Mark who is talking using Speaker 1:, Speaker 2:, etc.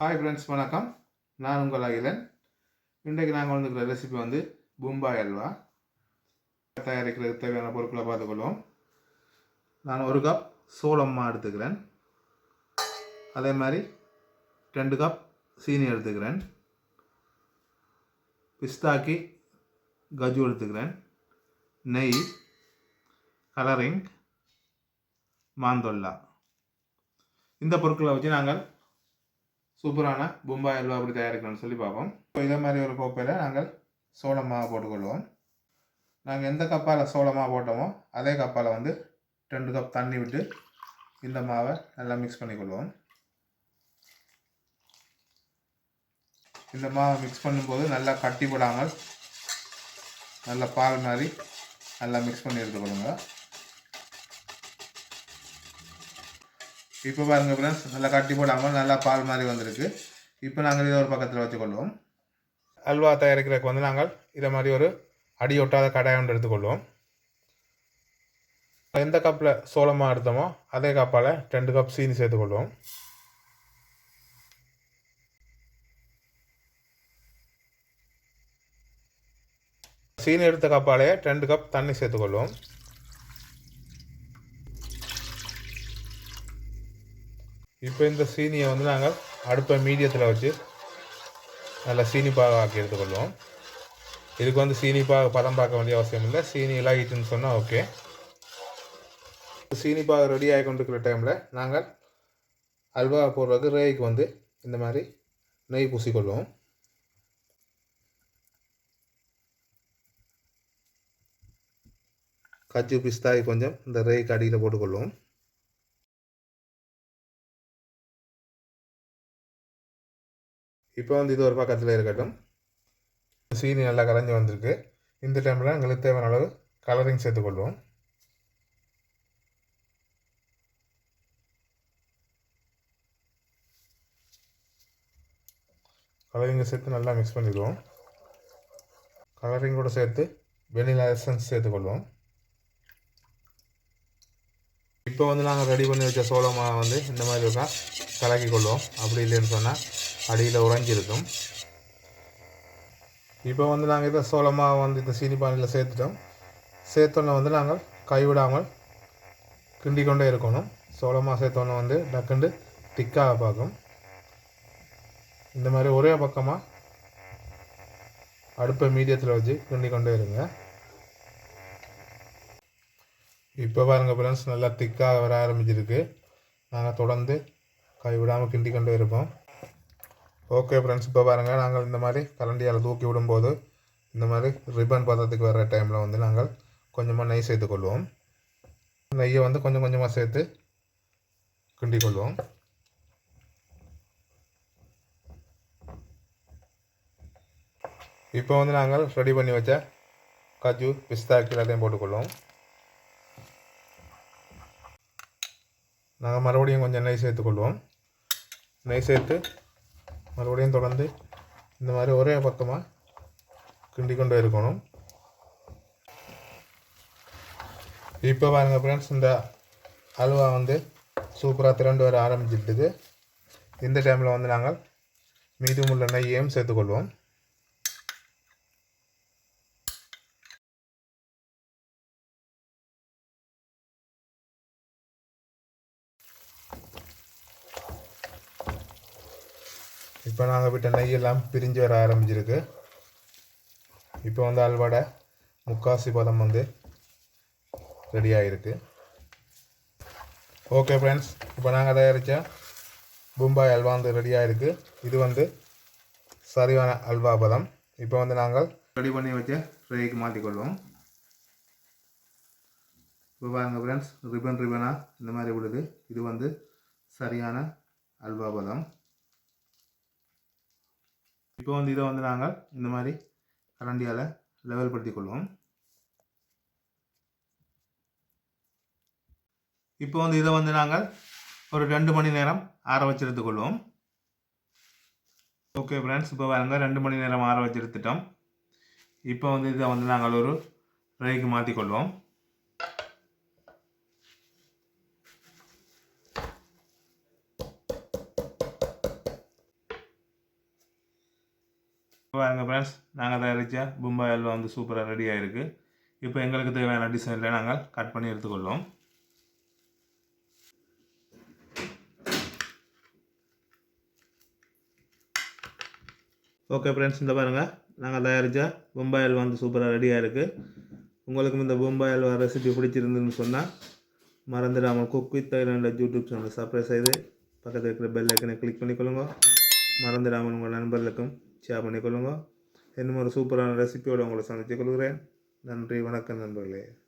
Speaker 1: Hi friends வணக்கம். நான் உங்கள் அகிலன். இன்றைக்கு நாங்கள் வந்துருக்கிற ரெசிபி வந்து பூம்பாய் அல்வா. தயாரிக்கிறதுக்கு தேவையான பொருட்களை பார்த்துக்கொள்வோம். நான் ஒரு கப் சோளம்மா எடுத்துக்கிறேன். அதே மாதிரி ரெண்டு கப் சீனி எடுத்துக்கிறேன். பிஸ்தாக்கி கஜு எடுத்துக்கிறேன். நெய் கலரிங் மாந்தொல்லா. இந்த பொருட்களை வச்சு நாங்கள் சூப்பரான பும்பாய் அல்வா எப்படி தயாரிக்கணும்னு சொல்லி பார்ப்போம். இப்போ இதே மாதிரி ஒரு கோப்பையில் நாங்கள் சோளமாக போட்டுக்கொள்வோம். நாங்கள் எந்த கப்பால் சோளமாக போட்டோமோ அதே கப்பால் வந்து ரெண்டு கப் தண்ணி விட்டு இந்த மாவை நல்லா மிக்ஸ் பண்ணிக்கொள்வோம். இந்த மாவை மிக்ஸ் பண்ணும்போது நல்லா கட்டி போடாமல் நல்லா பால் மாதிரி நல்லா மிக்ஸ் பண்ணி எடுத்துக்கொள்ளுங்க. இப்போ பாருங்க ஃப்ரெண்ட்ஸ் நல்லா கட்டி போடாமல் நல்லா பால் மாதிரி வந்திருக்கு. இப்போ நாங்கள் இதை ஒரு பக்கத்தில் வச்சுக்கொள்வோம். அல்வா தயாரிக்கிறதுக்கு வந்து நாங்கள் இதை மாதிரி ஒரு அடி ஒட்டாத கடாயம் ஒன்று எடுத்துக்கொள்வோம். எந்த கப்பில் சோளமாக எடுத்தோமோ அதே கப்பால் ரெண்டு கப் சீனி சேர்த்துக்கொள்வோம். சீனி எடுத்த கப்பாலே ரெண்டு கப் தண்ணி சேர்த்துக்கொள்வோம். இப்போ இந்த சீனியை வந்து நாங்கள் அடுப்பை மீடியத்தில் வச்சு நல்லா சீனிப்பாக ஆக்கி எடுத்துக்கொள்வோம். இதுக்கு வந்து சீனிப்பாக பதம் பார்க்க வேண்டிய அவசியம் இல்லை. சீனி இலாகிட்டுன்னு சொன்னால் ஓகே. சீனிப்பாக ரெடி ஆகி கொண்டிருக்கிற டைமில் நாங்கள் அல்வா போடுறதுக்கு ரேய்க்கு வந்து இந்த மாதிரி நெய் பூசிக்கொள்வோம். கச்சு பிஸ்தாய் கொஞ்சம் இந்த ரேய்க்கு அடியில் போட்டுக்கொள்வோம். இப்போ வந்து இது ஒரு பக்கத்தில் இருக்கட்டும். சீனி நல்லா கரைஞ்சி வந்திருக்கு. இந்த டைமில் எங்களுக்கு தேவையான அளவு கலரிங் சேர்த்துக்கொள்வோம் கலரிங்கை சேர்த்து நல்லா மிக்ஸ் பண்ணிடுவோம் கலரிங்கோடு சேர்த்து வெனிலா எசன்ஸ் சேர்த்துக்கொள்வோம் இப்போ வந்து நாங்கள் ரெடி பண்ணி வச்ச சோளமாக வந்து இந்த மாதிரி இருக்கா? கலக்கி கொள்வோம் அப்படி இல்லைன்னு சொன்னால் அடியில் உறைஞ்சிருக்கும். இப்போ வந்து நாங்கள் இதை சோளமாக வந்து இந்த சீனி பானையில் சேர்த்துட்டோம். சேர்த்தோன்னே வந்து நாங்கள் கைவிடாமல் கிண்டி கொண்டே இருக்கணும் சோளமாக சேர்த்தோன்னே வந்து டக்குண்டு திக்காக பார்க்கும். இந்த மாதிரி ஒரே பக்கமாக அடுப்பை மீடியத்தில் வச்சு கிண்டி கொண்டே இருங்க. இப்போ பாருங்கள் ஃப்ரெண்ட்ஸ் நல்லா திக்காக வர ஆரம்பிச்சிருக்கு. நாங்கள் தொடர்ந்து கைவிடாமல் கிண்டி கொண்டு இருப்போம். ஓகே ஃப்ரெண்ட்ஸ் இப்போ பாருங்கள் நாங்கள் இந்த மாதிரி கரண்டியால் தூக்கி விடும்போது இந்த மாதிரி ரிப்பன் பதத்துக்கு வர டைமில் வந்து நாங்கள் கொஞ்சமாக நெய் சேர்த்துக்கொள்வோம் நெய்யை வந்து கொஞ்சம் கொஞ்சமாக சேர்த்து கிண்டி கொள்வோம். இப்போ வந்து நாங்கள் ரெடி பண்ணி வச்ச காஜு பிஸ்தா எல்லாத்தையும் போட்டுக்கொள்வோம் நாங்கள் மறுபடியும் கொஞ்சம் நெய் சேர்த்துக்கொள்வோம். நெய் சேர்த்து மறுபடியும் தொடர்ந்து இந்த மாதிரி ஒரே பக்கமாக கிண்டி கொண்டு இருக்கணும். இப்போ பாருங்கள் ஃப்ரெண்ட்ஸ் இந்த அல்வா வந்து சூப்பராக திரண்டு வர ஆரம்பிச்சிட்டுது. இந்த டைமில் வந்து நாங்கள் மீதமுள்ள நெய்யையும் சேர்த்துக்கொள்வோம். இப்போ நாங்கள் விட்ட நெய்யெல்லாம் பிரிஞ்சு வர ஆரம்பிச்சிருக்கு. இப்போ வந்து அல்வாடை முக்காசி பதம் வந்து ரெடி ஆகிருக்கு ஓகே ஃப்ரெண்ட்ஸ் இப்போ நாங்கள் தயாரித்த பும்பாய் அல்வா வந்து ரெடி ஆகிருக்கு இது வந்து சரியான அல்வா பதம். இப்போ வந்து நாங்கள் ரெடி பண்ணி வச்ச ட்ரேக்கு மாற்றிக்கொள்வோம் இப்போ பாருங்கள் ஃப்ரெண்ட்ஸ் ரிப்பன் ரிப்பனாக இந்த மாதிரி விடுது இது வந்து சரியான அல்வா பதம். இப்போ வந்து இதை வந்து நாங்கள் இந்த மாதிரி கரண்டியால் லெவல் படுத்தி கொள்வோம் இப்போ வந்து இதை வந்து நாங்கள் ஒரு ரெண்டு மணி நேரம் ஆற வச்சு எடுத்துக்கொள்வோம். ஓகே ஃப்ரெண்ட்ஸ் இப்போ பாருங்க ரெண்டு மணி நேரம் ஆற வச்சுருத்துட்டோம் இப்போ வந்து இதை வந்து நாங்கள் ஒரு ட்ரைக்கு மாற்றிக்கொள்வோம் பாருங்க ஃப்ரெண்ட்ஸ் நாங்கள் தயாரித்த பும்பாய் அல்வா வந்து சூப்பராக ரெடி ஆகிருக்கு இப்போ எங்களுக்கு தேவையான டிசைனில் நாங்கள் கட் பண்ணி எடுத்துக்கொள்வோம். ஓகே ஃப்ரெண்ட்ஸ் இந்த பாருங்கள் நாங்கள் தயாரித்த பொம்பாய் அல்வா வந்து சூப்பராக ரெடியாக இருக்குது உங்களுக்கும் இந்த பொம்பாய் அல்வா ரெசிபி பிடிச்சிருந்துன்னு சொன்னால் மறந்துடாமல் குக் வித் தைலாண்டில் யூடியூப் சேனலை சப்ஸ்கிரைப் செய்து பக்கத்தில் இருக்கிற பெல் ஐக்கனை கிளிக் பண்ணிக்கொள்ளுங்க. மறந்துடாமல் உங்கள் நண்பர்களுக்கும் ஷேர் பண்ணிக்கொள்ளுங்க. இன்னும் ஒரு சூப்பரான ரெசிபியோடு உங்களை சந்தித்துக் கொள்கிறேன். நன்றி வணக்கம் நண்பர்களே.